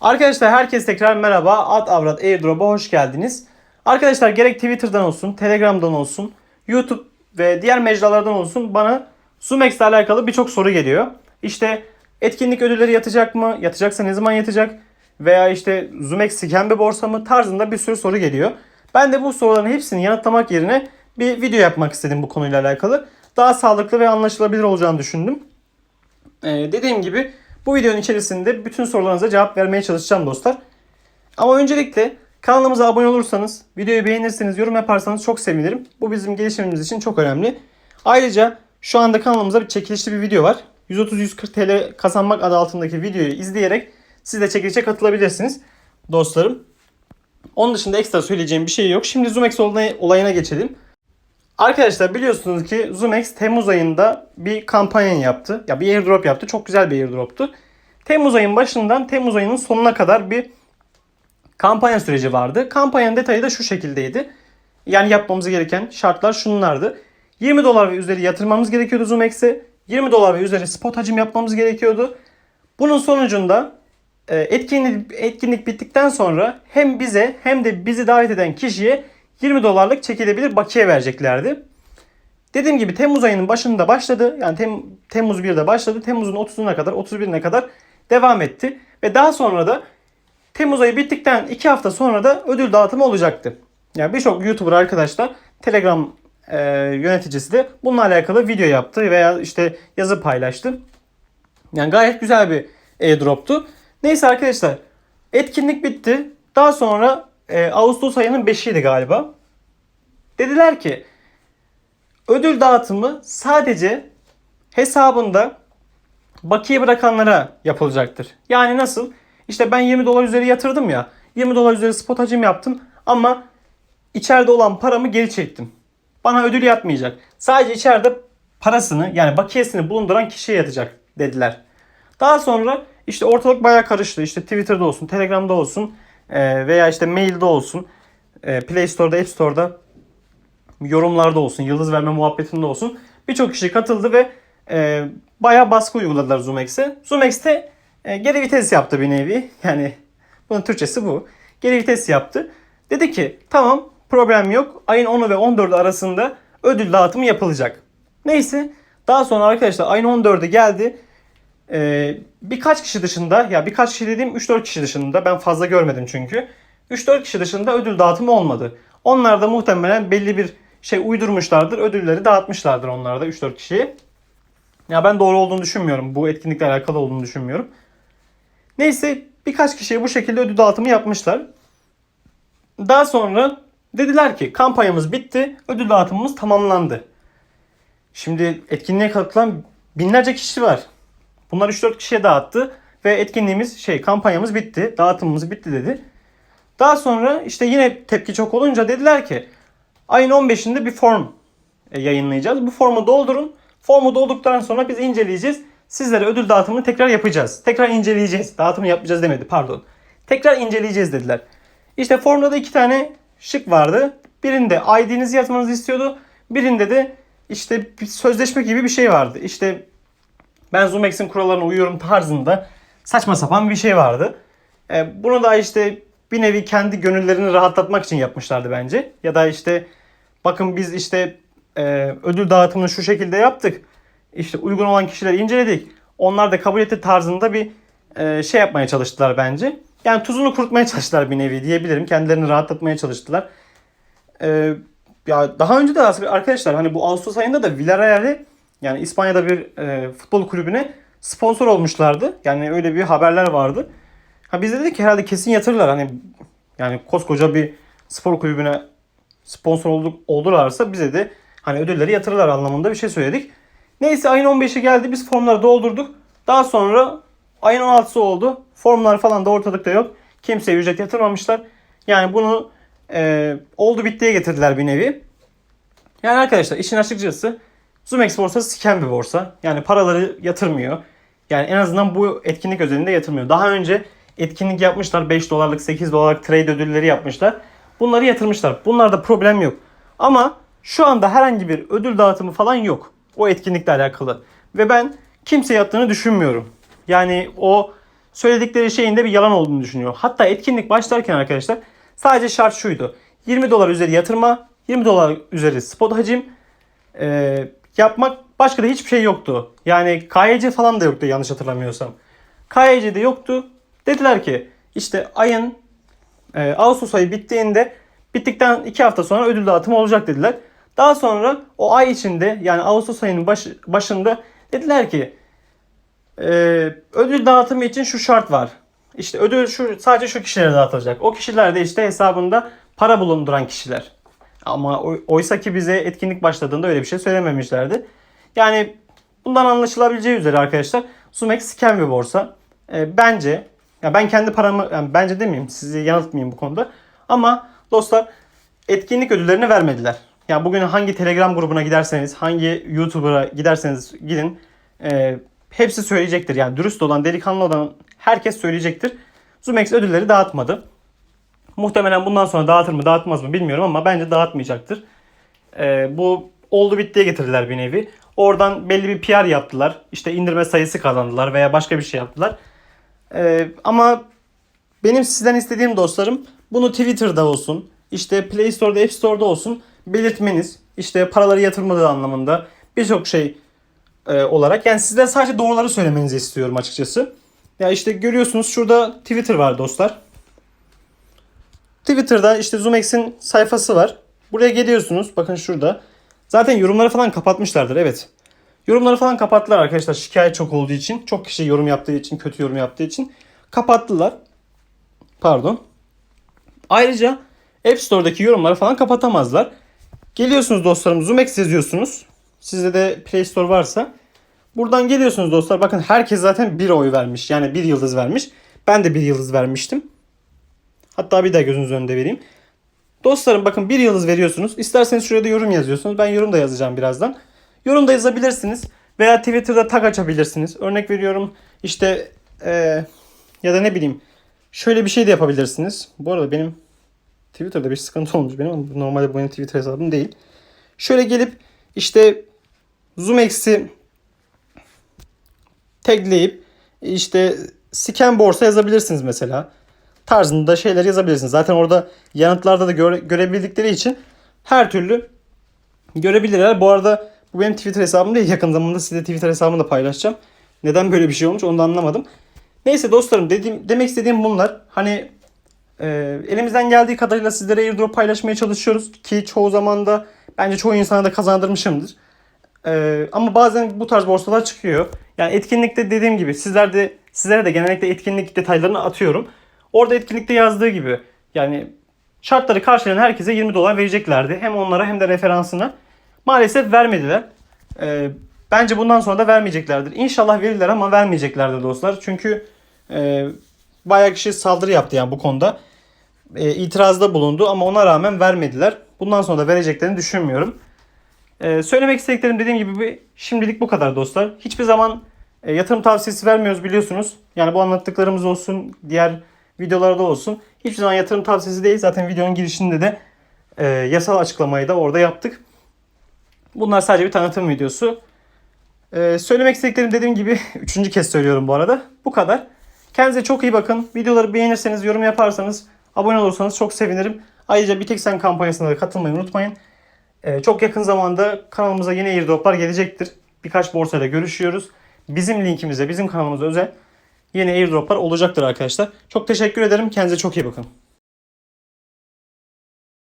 Arkadaşlar herkes tekrar merhaba. Ad Avrat Airdrop'a hoş geldiniz. Arkadaşlar gerek Twitter'dan olsun, Telegram'dan olsun, YouTube ve diğer mecralardan olsun bana ZoomX ile alakalı birçok soru geliyor. İşte etkinlik ödülleri yatacak mı? Yatacaksa ne zaman yatacak? Veya işte ZoomX scam bir borsa mı? Tarzında bir sürü soru geliyor. Ben de bu soruların hepsini yanıtlamak yerine bir video yapmak istedim bu konuyla alakalı. Daha sağlıklı ve anlaşılabilir olacağını düşündüm. Ee, dediğim gibi bu videonun içerisinde bütün sorularınıza cevap vermeye çalışacağım dostlar. Ama öncelikle kanalımıza abone olursanız, videoyu beğenirseniz, yorum yaparsanız çok sevinirim. Bu bizim gelişimimiz için çok önemli. Ayrıca şu anda kanalımızda bir çekilişli bir video var. 130-140 TL kazanmak adı altındaki videoyu izleyerek siz de çekilişe katılabilirsiniz dostlarım. Onun dışında ekstra söyleyeceğim bir şey yok. Şimdi ZoomX olay- olayına geçelim. Arkadaşlar biliyorsunuz ki ZoomX Temmuz ayında bir kampanya yaptı. Ya bir airdrop yaptı. Çok güzel bir airdroptu. Temmuz ayın başından Temmuz ayının sonuna kadar bir kampanya süreci vardı. Kampanyanın detayı da şu şekildeydi. Yani yapmamız gereken şartlar şunlardı. 20 dolar ve üzeri yatırmamız gerekiyordu ZoomX'e. 20 dolar ve üzeri spot hacim yapmamız gerekiyordu. Bunun sonucunda e, etkinlik, etkinlik bittikten sonra hem bize hem de bizi davet eden kişiye 20 dolarlık çekilebilir bakiye vereceklerdi. Dediğim gibi Temmuz ayının başında başladı. Yani Tem, Temmuz 1'de başladı. Temmuz'un 30'una kadar, 31'ine kadar devam etti. Ve daha sonra da Temmuz ayı bittikten 2 hafta sonra da ödül dağıtımı olacaktı. Yani birçok YouTuber arkadaşlar Telegram e, yöneticisi de bununla alakalı video yaptı veya işte yazı paylaştı. Yani gayet güzel bir airdrop'tu. Neyse arkadaşlar etkinlik bitti. Daha sonra e, Ağustos ayının 5'iydi galiba. Dediler ki ödül dağıtımı sadece hesabında bakiye bırakanlara yapılacaktır. Yani nasıl? İşte ben 20 dolar üzeri yatırdım ya. 20 dolar üzeri spot hacim yaptım ama içeride olan paramı geri çektim. Bana ödül yatmayacak. Sadece içeride parasını yani bakiyesini bulunduran kişiye yatacak dediler. Daha sonra işte ortalık bayağı karıştı. İşte Twitter'da olsun, Telegram'da olsun e, veya işte mailde olsun, e, Play Store'da, App Store'da yorumlarda olsun, yıldız verme muhabbetinde olsun birçok kişi katıldı ve e, bayağı baskı uyguladılar ZoomX'e. ZoomX de e, geri vites yaptı bir nevi. Yani bunun Türkçesi bu. Geri vites yaptı. Dedi ki tamam problem yok. Ayın 10'u ve 14'ü arasında ödül dağıtımı yapılacak. Neyse daha sonra arkadaşlar ayın 14'ü geldi. Ee, birkaç kişi dışında ya birkaç kişi dediğim 3-4 kişi dışında ben fazla görmedim çünkü. 3-4 kişi dışında ödül dağıtımı olmadı. Onlar da muhtemelen belli bir şey uydurmuşlardır. Ödülleri dağıtmışlardır onlar da 3-4 kişiye. Ya ben doğru olduğunu düşünmüyorum. Bu etkinlikle alakalı olduğunu düşünmüyorum. Neyse birkaç kişiye bu şekilde ödül dağıtımı yapmışlar. Daha sonra dediler ki kampanyamız bitti. Ödül dağıtımımız tamamlandı. Şimdi etkinliğe katılan binlerce kişi var. Bunlar 3-4 kişiye dağıttı ve etkinliğimiz şey kampanyamız bitti. Dağıtımımız bitti dedi. Daha sonra işte yine tepki çok olunca dediler ki ayın 15'inde bir form e, yayınlayacağız. Bu formu doldurun. Formu dolduktan sonra biz inceleyeceğiz. Sizlere ödül dağıtımını tekrar yapacağız. Tekrar inceleyeceğiz. Dağıtımı yapmayacağız demedi pardon. Tekrar inceleyeceğiz dediler. İşte formda da iki tane şık vardı. Birinde ID'nizi yazmanızı istiyordu. Birinde de işte bir sözleşme gibi bir şey vardı. İşte ben ZoomX'in kurallarına uyuyorum tarzında saçma sapan bir şey vardı. E, bunu da işte bir nevi kendi gönüllerini rahatlatmak için yapmışlardı bence. Ya da işte bakın biz işte e, ödül dağıtımını şu şekilde yaptık. İşte uygun olan kişileri inceledik. Onlar da kabul etti tarzında bir e, şey yapmaya çalıştılar bence. Yani tuzunu kurutmaya çalıştılar bir nevi diyebilirim. Kendilerini rahatlatmaya çalıştılar. E, ya daha önce de aslında arkadaşlar hani bu Ağustos ayında da Villarreal'i yani İspanya'da bir e, futbol kulübüne sponsor olmuşlardı. Yani öyle bir haberler vardı. Ha biz de dedik ki herhalde kesin yatırırlar. Hani yani koskoca bir spor kulübüne sponsor olduk, oldularsa bize de hani ödülleri yatırırlar anlamında bir şey söyledik. Neyse ayın 15'i geldi biz formları doldurduk. Daha sonra ayın 16'sı oldu. Formlar falan da ortalıkta yok. Kimseye ücret yatırmamışlar. Yani bunu e, oldu bittiye getirdiler bir nevi. Yani arkadaşlar işin açıkçası ZoomX borsası siken bir borsa. Yani paraları yatırmıyor. Yani en azından bu etkinlik özelinde yatırmıyor. Daha önce etkinlik yapmışlar. 5 dolarlık 8 dolarlık trade ödülleri yapmışlar. Bunları yatırmışlar. Bunlarda problem yok. Ama şu anda herhangi bir ödül dağıtımı falan yok. O etkinlikle alakalı. Ve ben kimse yattığını düşünmüyorum. Yani o söyledikleri şeyin de bir yalan olduğunu düşünüyor. Hatta etkinlik başlarken arkadaşlar sadece şart şuydu. 20 dolar üzeri yatırma, 20 dolar üzeri spot hacim yapmak başka da hiçbir şey yoktu. Yani KYC falan da yoktu yanlış hatırlamıyorsam. KYC'de yoktu. Dediler ki işte ayın e, Ağustos ayı bittiğinde bittikten 2 hafta sonra ödül dağıtımı olacak dediler. Daha sonra o ay içinde yani Ağustos ayının baş, başında dediler ki e, ödül dağıtımı için şu şart var. İşte ödül şu sadece şu kişilere dağıtılacak. O kişiler de işte hesabında para bulunduran kişiler. Ama oy- oysa ki bize etkinlik başladığında öyle bir şey söylememişlerdi. Yani bundan anlaşılabileceği üzere arkadaşlar Sumex scam bir borsa. E, bence ya ben kendi paramı yani bence demeyeyim sizi yanıltmayayım bu konuda. Ama dostlar etkinlik ödüllerini vermediler. Yani bugün hangi Telegram grubuna giderseniz, hangi YouTuber'a giderseniz gidin e, hepsi söyleyecektir. Yani dürüst olan, delikanlı olan herkes söyleyecektir. Zumex ödülleri dağıtmadı. Muhtemelen bundan sonra dağıtır mı dağıtmaz mı bilmiyorum ama bence dağıtmayacaktır. Ee, bu oldu bittiye getirdiler bir nevi. Oradan belli bir PR yaptılar. İşte indirme sayısı kazandılar veya başka bir şey yaptılar. Ee, ama benim sizden istediğim dostlarım bunu Twitter'da olsun, işte Play Store'da, App Store'da olsun belirtmeniz. İşte paraları yatırmadığı anlamında birçok şey e, olarak. Yani sizden sadece doğruları söylemenizi istiyorum açıkçası. Ya işte görüyorsunuz şurada Twitter var dostlar. Twitter'da işte ZoomX'in sayfası var. Buraya geliyorsunuz. Bakın şurada. Zaten yorumları falan kapatmışlardır. Evet. Yorumları falan kapattılar arkadaşlar. Şikayet çok olduğu için. Çok kişi yorum yaptığı için. Kötü yorum yaptığı için. Kapattılar. Pardon. Ayrıca App Store'daki yorumları falan kapatamazlar. Geliyorsunuz dostlarım ZoomX yazıyorsunuz. Sizde de Play Store varsa. Buradan geliyorsunuz dostlar. Bakın herkes zaten bir oy vermiş. Yani bir yıldız vermiş. Ben de bir yıldız vermiştim. Hatta bir daha gözünüz önünde vereyim. Dostlarım bakın bir yıldız veriyorsunuz. İsterseniz şuraya da yorum yazıyorsunuz. Ben yorum da yazacağım birazdan. Yorum da yazabilirsiniz. Veya Twitter'da tag açabilirsiniz. Örnek veriyorum işte eee, ya da ne bileyim şöyle bir şey de yapabilirsiniz. Bu arada benim Twitter'da bir sıkıntı olmuş benim ama normalde benim Twitter hesabım değil. Şöyle gelip işte ZoomX'i tagleyip işte scan borsa yazabilirsiniz mesela. Tarzında şeyler yazabilirsiniz. Zaten orada yanıtlarda da göre, görebildikleri için her türlü görebilirler. Bu arada bu benim Twitter hesabım değil. Yakın zamanda size Twitter hesabımı da paylaşacağım. Neden böyle bir şey olmuş onu da anlamadım. Neyse dostlarım dediğim, demek istediğim bunlar. Hani e, elimizden geldiği kadarıyla sizlere airdrop paylaşmaya çalışıyoruz. Ki çoğu zaman da bence çoğu insana da kazandırmışımdır. Ee, ama bazen bu tarz borsalar çıkıyor. Yani etkinlikte dediğim gibi sizler de sizlere de genellikle etkinlik detaylarını atıyorum. Orada etkinlikte yazdığı gibi yani şartları karşılayan herkese 20 dolar vereceklerdi. Hem onlara hem de referansına. Maalesef vermediler. Ee, bence bundan sonra da vermeyeceklerdir. İnşallah verirler ama vermeyeceklerdir dostlar. Çünkü e, bayağı kişi saldırı yaptı yani bu konuda. E, itirazda bulundu ama ona rağmen vermediler. Bundan sonra da vereceklerini düşünmüyorum. Ee, söylemek istediklerim dediğim gibi bir- şimdilik bu kadar dostlar. Hiçbir zaman e, yatırım tavsiyesi vermiyoruz biliyorsunuz. Yani bu anlattıklarımız olsun, diğer videolarda olsun. Hiçbir zaman yatırım tavsiyesi değil. Zaten videonun girişinde de e, yasal açıklamayı da orada yaptık. Bunlar sadece bir tanıtım videosu. Ee, söylemek istediklerim dediğim gibi üçüncü kez söylüyorum bu arada. Bu kadar. Kendinize çok iyi bakın. Videoları beğenirseniz, yorum yaparsanız, abone olursanız çok sevinirim. Ayrıca Bir Tek Sen kampanyasına da katılmayı unutmayın. Ee, çok yakın zamanda kanalımıza yeni airdroplar gelecektir. Birkaç borsayla görüşüyoruz. Bizim linkimize, bizim kanalımıza özel yeni airdroplar olacaktır arkadaşlar. Çok teşekkür ederim. Kendinize çok iyi bakın.